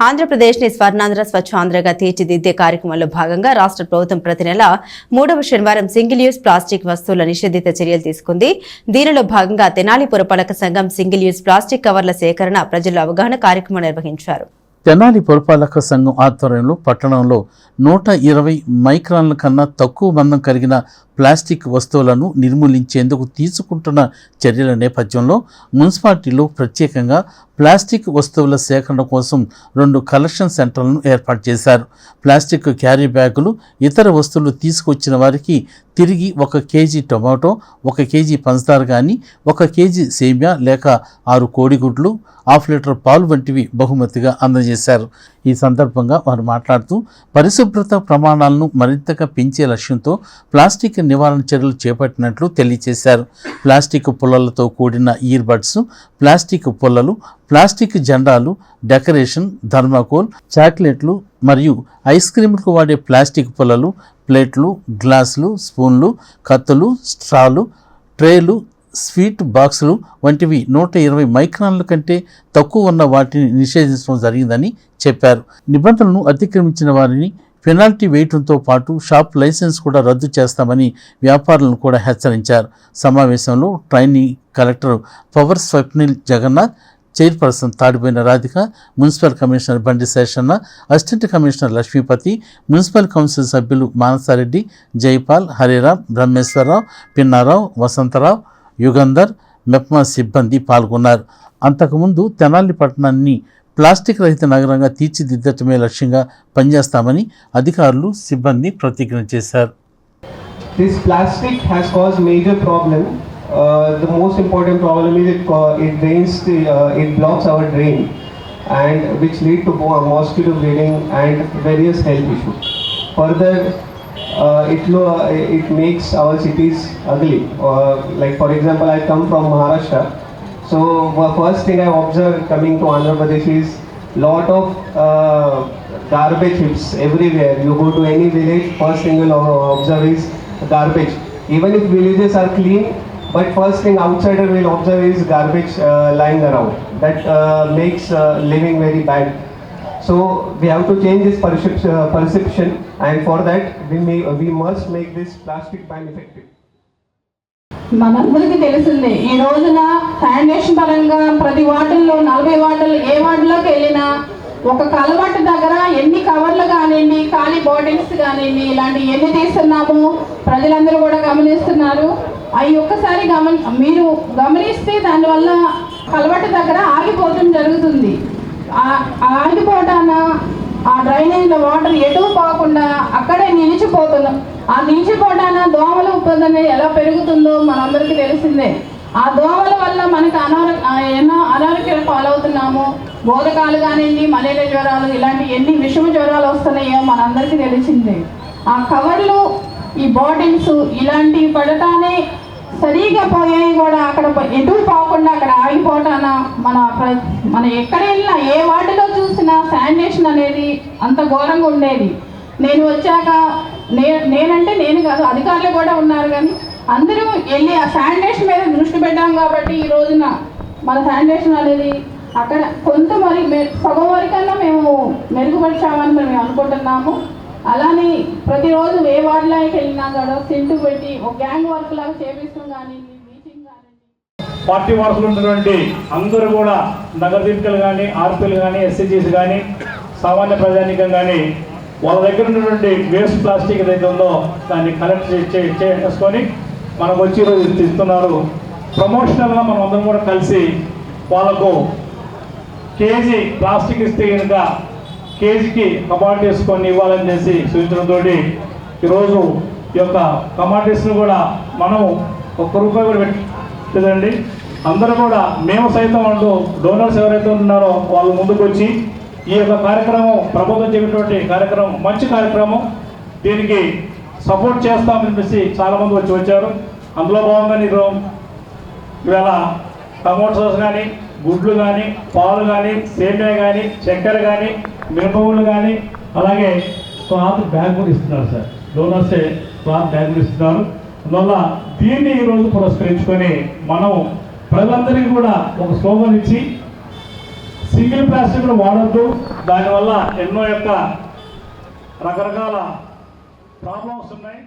ఆంధ్రప్రదేశ్ని స్వర్ణాంధ్ర స్వచ్ఛాంధ్రగా తీర్చిదిద్దే కార్యక్రమంలో భాగంగా రాష్ట్ర ప్రభుత్వం ప్రతి నెల మూడవ శనివారం సింగిల్ యూజ్ ప్లాస్టిక్ వస్తువుల నిషేధిత చర్యలు తీసుకుంది. దీనిలో భాగంగా తెనాలి పురపాలక సంఘం సింగిల్ యూజ్ ప్లాస్టిక్ కవర్ల సేకరణ ప్రజల్లో అవగాహన కార్యక్రమం నిర్వహించారు. తెనాలి పురపాలక సంఘం ఆధ్వర్యంలో పట్టణంలో నూట ఇరవై మైక్రాన్ల కన్నా తక్కువ మందం కలిగిన ప్లాస్టిక్ వస్తువులను నిర్మూలించేందుకు తీసుకుంటున్న చర్యల నేపథ్యంలో మున్సిపాలిటీలో ప్రత్యేకంగా ప్లాస్టిక్ వస్తువుల సేకరణ కోసం రెండు కలెక్షన్ సెంటర్లను ఏర్పాటు చేశారు. ప్లాస్టిక్ క్యారీ బ్యాగులు ఇతర వస్తువులు తీసుకొచ్చిన వారికి తిరిగి ఒక కేజీ టొమాటో ఒక కేజీ పంచదార కానీ ఒక కేజీ సేమ్యా లేక ఆరు కోడిగుడ్లు హాఫ్ లీటర్ పాలు వంటివి బహుమతిగా అందజేశారు. ఈ సందర్భంగా వారు మాట్లాడుతూ పరిశుభ్రత ప్రమాణాలను మరింతగా పెంచే లక్ష్యంతో ప్లాస్టిక్ నివారణ చర్యలు చేపట్టినట్లు తెలియజేశారు. ప్లాస్టిక్ పుల్లలతో కూడిన ఇయర్బడ్స్ ప్లాస్టిక్ పుల్లలు ప్లాస్టిక్ జెండాలు డెకరేషన్ థర్మాకోల్ చాక్లెట్లు మరియు ఐస్ క్రీమ్లకు వాడే ప్లాస్టిక్ పుల్లలు ప్లేట్లు గ్లాసులు స్పూన్లు కత్తులు స్ట్రాలు ట్రేలు స్వీట్ బాక్సులు వంటివి నూట ఇరవై మైక్రాన్ల కంటే తక్కువ ఉన్న వాటిని నిషేధించడం జరిగిందని చెప్పారు. నిబంధనలను అతిక్రమించిన వారిని పెనాల్టీ వేయటంతో పాటు షాప్ లైసెన్స్ కూడా రద్దు చేస్తామని వ్యాపారులను కూడా హెచ్చరించారు. సమావేశంలో training collector Pawar Swapnil Jagannath chairperson తాడిపోయిన Radhika municipal commissioner Bandi Seshanna assistant commissioner Lakshmipati municipal council సభ్యులు మానసారెడ్డి జైపాల్ హరిరామ్ బ్రహ్మేశ్వరరావు పిన్నారావు వసంతరావు యుగంధర్ మెప్మా సిబ్బంది పాల్గొన్నారు. అంతకుముందు తెనాలి పట్టణాన్ని ప్లాస్టిక్ రహిత నగరంగా తీర్చిదిద్దటమే లక్ష్యంగా పనిచేస్తామని అధికారులు సిబ్బంది ప్రతిజ్ఞ చేశారు this plastic has cause major problem the most important problem is it it drains it blocks our drain and which lead to mosquito bleeding and various health issue further Uh, it uh, it makes our cities ugly. Uh, like for example, I come from So the first thing I observed coming to Andhra Pradesh is lot of uh, garbage heaps everywhere. You go to any village, first thing you'll observe is garbage. Even if villages are clean, but first thing outsider will observe is garbage uh, lying around. That uh, makes uh, living very bad. So we have to change this perception, uh, perception and for that we, may, we must make this plastic ban effective. మనందరికీ తెలిసిందే ఈ రోజున foundation పరంగా ప్రతి వార్డుల్లో నలభై వార్డులు ఏ వార్డులోకి వెళ్ళినా ఒక కలవట్టు దగ్గర ఎన్ని కవర్లు కానివ్వండి ఖాళీ బాటిల్స్ కానివ్వండి ఇలాంటి ఎన్ని తీస్తున్నాము ప్రజలందరూ కూడా గమనిస్తున్నారు. అవి ఒక్కసారి గమని మీరు గమనిస్తే దానివల్ల కలవట్టు దగ్గర ఆగిపోవటం జరుగుతుంది. ఆ- ఆ ఆగిపోవటాన వాటర్ ఎటు పోకుండా అక్కడే నిలిచిపోతున్నాం ఆ నిలిచిపోవటాన దోమల ఉత్పత్తి ఎలా పెరుగుతుందో మనందరికీ తెలిసిందే. ఆ దోమల వల్ల మనకు అనారో ఎన్నో అనారోగ్యాలు పాలవుతున్నాము. బోధకాలు కానివ్వండి మలేరియా జ్వరాలు ఇలాంటి ఎన్ని విషమ జ్వరాలు వస్తున్నాయో మనందరికీ తెలిసిందే. ఆ కవర్లు ఈ బాటిల్స్ ఇలాంటివి పడటానే సరిగా పోయాయి కూడా అక్కడ ఎటు పోకుండా అక్కడ ఆగిపోవటాన మన మన ఎక్కడ వెళ్ళినా ఏ వాటిలో సిచ్యువేషన్ అనేది అంత ఘోరంగా ఉండేది. నేను వచ్చాక నే నేనంటే నేను కాదు అధికారులు కూడా ఉన్నారు కానీ అందరూ వెళ్ళి ఆ శానిటేషన్ మీద దృష్టి పెట్టాం కాబట్టి ఈ రోజున మన శానిటేషన్ అనేది అక్కడ కొంత మరి సగం వరకన్నా మేము మెరుగుపరిచామని మేము అనుకుంటున్నాము. అలానే ప్రతిరోజు ఏ వార్డులోకి వెళ్ళినా కూడా సింటు పెట్టి ఒక గ్యాంగ్ వర్క్ లాగా చేపిస్తాం కానీ కానీ పార్టీ వారసులు ఉన్నటువంటి అందరూ కూడా నగర దీపికలు కానీ ఆర్పీలు కానీ ఎస్సీజీస్ కానీ సామాన్య ప్రజానికం కానీ వాళ్ళ దగ్గర ఉన్నటువంటి వేస్ట్ ప్లాస్టిక్ ఏదైతే ఉందో దాన్ని కలెక్ట్ చే- చేసుకొని మనకు వచ్చి ఈరోజు ఇస్తున్నారు. ప్రమోషనల్గా మనం అందరం కూడా కలిసి వాళ్ళకు కేజీ ప్లాస్టిక్ ఇస్తే కనుక కేజీకి కమాడిటీస్ కొన్ని ఇవ్వాలని చేసి సూచించడంతో ఈరోజు ఈ యొక్క కమాడిటీస్ను కూడా మనం ఒక్క రూపాయి కూడా పెట్టండి అందరూ కూడా మేము సైతం అంటూ డోనర్స్ ఎవరైతే ఉన్నారో వాళ్ళు ముందుకు వచ్చి ఈ యొక్క కార్యక్రమం ప్రభుత్వం చెప్పినటువంటి కార్యక్రమం మంచి కార్యక్రమం. దీనికి సపోర్ట్ చేస్తామని చెప్పేసి చాలామంది వచ్చి వచ్చారు. అందులో భాగంగా నేను ఇవాళ టమోటోస్ కానీ గుడ్లు కానీ పాలు కానీ సేమియా కానీ చక్కెర కానీ మినపగుళ్ళు కానీ అలాగే క్లాత్ బ్యాగ్ కూడా ఇస్తున్నారు సార్. డోనర్సే క్లాత్ బ్యాగ్ కూడా ఇస్తున్నారు. అందువల్ల దీన్ని ఈరోజు పురస్కరించుకొని మనం ప్రజలందరికీ కూడా ఒక స్లోగన్ ఇచ్చి సింగిల్ ప్లాస్టిక్ను వాడద్దు. దానివల్ల ఎన్నో యొక్క రకరకాల ప్రాబ్లమ్స్ ఉన్నాయి.